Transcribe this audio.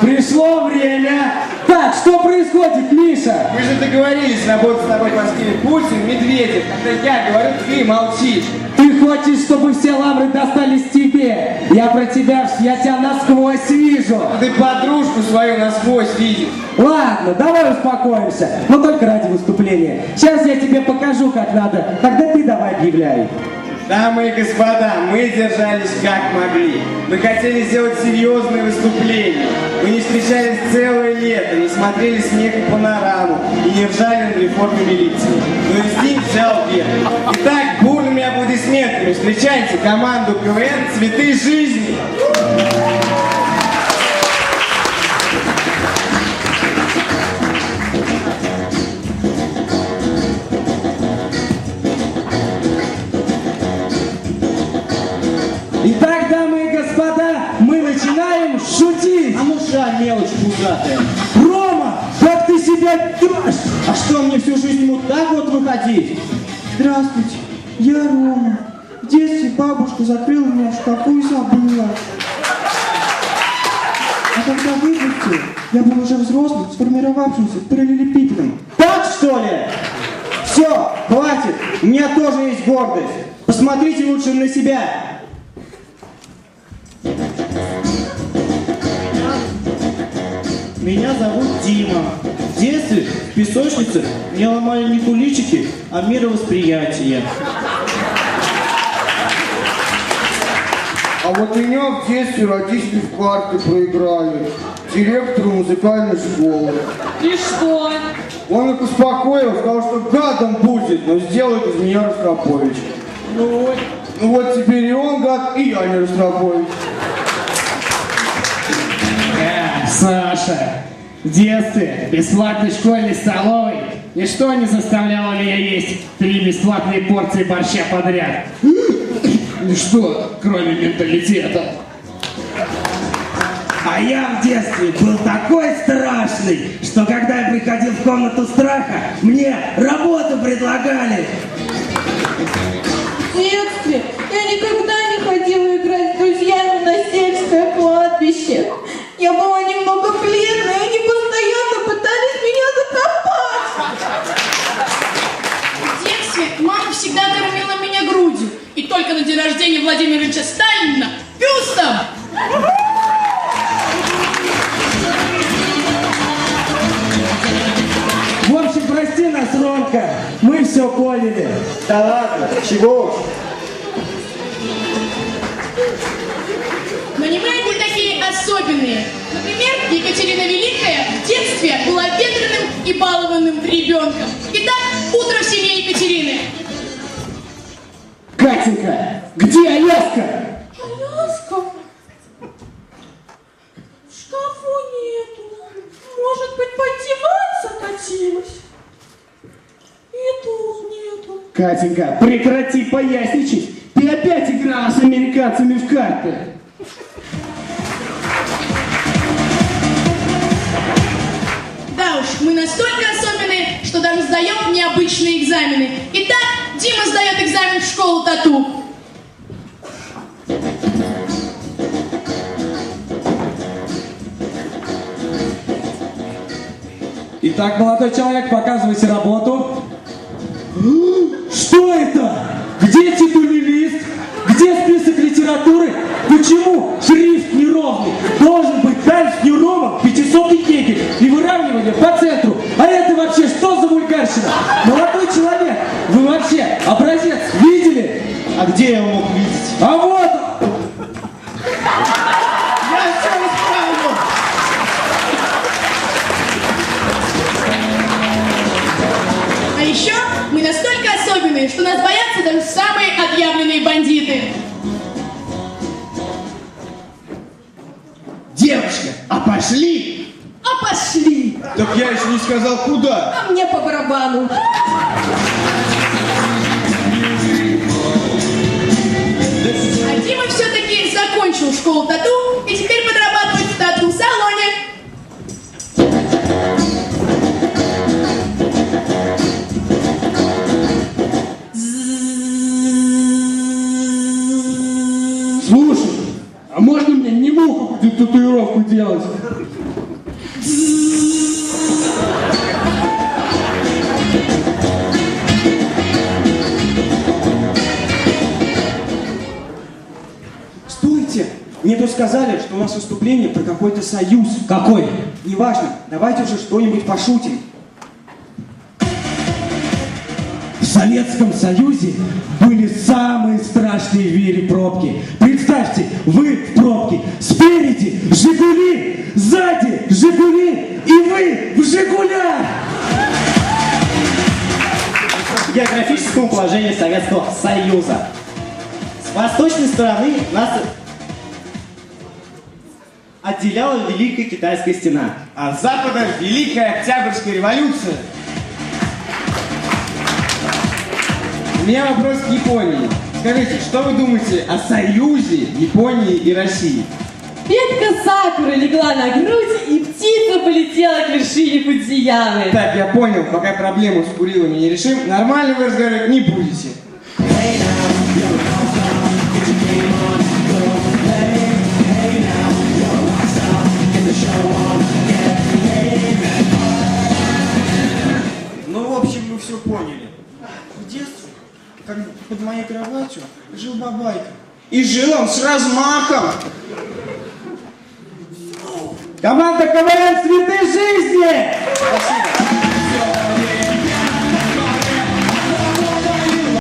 Пришло время. Так, что происходит, Миша? Мы же договорились работать с тобой по схеме Путин, Медведев. Когда я говорю, ты молчишь. Ты хочешь, чтобы все лавры достались тебе? Я про тебя, я тебя насквозь вижу. Ты подружку свою насквозь видишь. Ладно, давай успокоимся, но только ради выступления. Сейчас я тебе покажу, как надо. Тогда ты давай объявляй. Дамы и господа, мы держались как могли. Мы хотели сделать серьезное выступление. Мы не встречались целое лето, не смотрели снег и панораму и не ржали над реформой милиции. Но инстинкт взял вверх. Итак, бурными аплодисментами встречайте команду КВН «Цветы жизни». Мелочь пузатая. Рома, как ты себя ведешь? А что, мне всю жизнь вот так вот выходить? Здравствуйте, я Рома. В детстве бабушка закрыла меня в шкафу и забыла. А когда вырастил, я был уже взрослым, сформировавшимся параллелепипедом. Так что ли? Все, хватит. У меня тоже есть гордость. Посмотрите лучше на себя. Меня зовут Дима. В детстве в песочнице мне ломали не куличики, а мировосприятие. А вот меня в детстве родители в карты проиграли. Директору музыкальной школы. И что? Он их успокоил, сказал, что гадом будет, но сделает из меня Ростропович. Ну, Ну вот теперь и он гад, и я не Ростропович. Э, Саша, в детстве в бесплатной школьной столовой ничто не заставляло меня есть три бесплатные порции борща подряд. Ничто, кроме менталитета. А я в детстве был такой страшный, что когда я приходил в комнату страха, мне работу предлагали. В детстве я никогда не ходила играть с друзьями на сельское кладбище. Я была мама всегда кормила меня грудью. И только на день рождения Владимира Ильича Сталина бюстом. В общем, прости нас, Ромка, мы все поняли. Да ладно, чего. Но не мы одни такие особенные. Например, Екатерина Великая в детстве была ветреным и балованным ребенком. Итак, утро Катенька, где Аляска? Аляска? В шкафу нету. Может быть, пойти в ад закатилась? И тут нету. Катенька, прекрати поясничать. Ты опять играла с американцами в карты. Да уж, мы настолько особенные, что даже сдаем необычные экзамены. Итак, Дима сдает экзамен в школу тату. Итак, молодой человек, показывайте работу. Что это? Где титульный лист? Где список литературы? Почему шрифт неровный? Должен быть дальше ромом 500 кегель и выравнивание по центру. А это вообще что за вульгарщина? Молодой человек, вы вообще образец видели? А где я его мог видеть? А вот он! Я все исправлю! А еще мы настолько особенные, что нас боятся даже самые отъявленные бандиты. Девушка, а пошли! А пошли! Так я еще не сказал, куда. А мне по барабану. Делать? Стойте! Мне тут сказали, что у нас выступление про какой-то союз. Какой? Неважно, давайте уже что-нибудь пошутим. Советском Союзе были самые страшные в мире пробки. Представьте, вы в пробке, спереди Жигули, сзади Жигули, и вы в Жигулях! географическому положению Советского Союза. С восточной стороны нас отделяла Великая Китайская стена. А с запада Великая Октябрьская революция. У меня вопрос к Японии. Скажите, что вы думаете о союзе Японии и России? Ветка сакуры легла на грудь, и птица полетела к вершине Фудзиямы. Так, я понял, пока проблему с Курилами не решим, нормально вы разговаривать не будете. Ну, жил бабайка. И жил он с размахом. Команда КВН «Цветы жизни»! Спасибо.